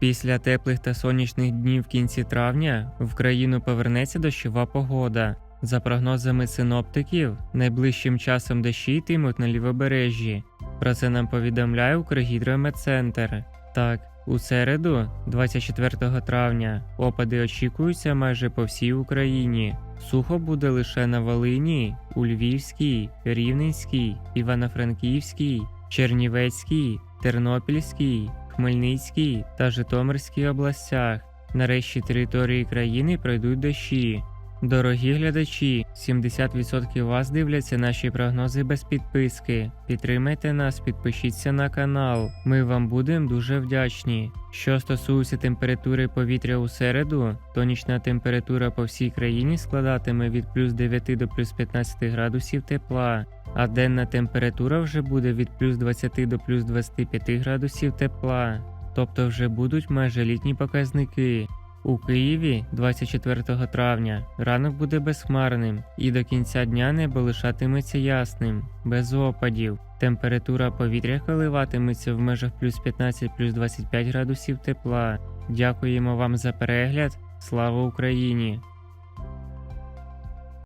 Після теплих та сонячних днів в кінці травня в країну повернеться дощова погода. За прогнозами синоптиків, найближчим часом дощі йтимуть на лівобережжі. Про це нам повідомляє Укргідрометцентр. Так, у середу, 24 травня, опади очікуються майже по всій Україні. Сухо буде лише на Волині, у Львівській, Рівненській, Івано-Франківській, Чернівецькій, Тернопільській, Хмельницькій та Житомирській областях. На решті території країни пройдуть дощі. Дорогі глядачі, 70% вас дивляться наші прогнози без підписки. Підтримайте нас, підпишіться на канал. Ми вам будемо дуже вдячні. Що стосується температури повітря у середу, то нічна температура по всій країні складатиме від плюс 9 до плюс 15 градусів тепла, а денна температура вже буде від плюс 20 до плюс 25 градусів тепла. Тобто вже будуть майже літні показники. У Києві 24 травня ранок буде безхмарним і до кінця дня небо лишатиметься ясним, без опадів. Температура повітря коливатиметься в межах плюс 15 плюс 25 градусів тепла. Дякуємо вам за перегляд. Слава Україні!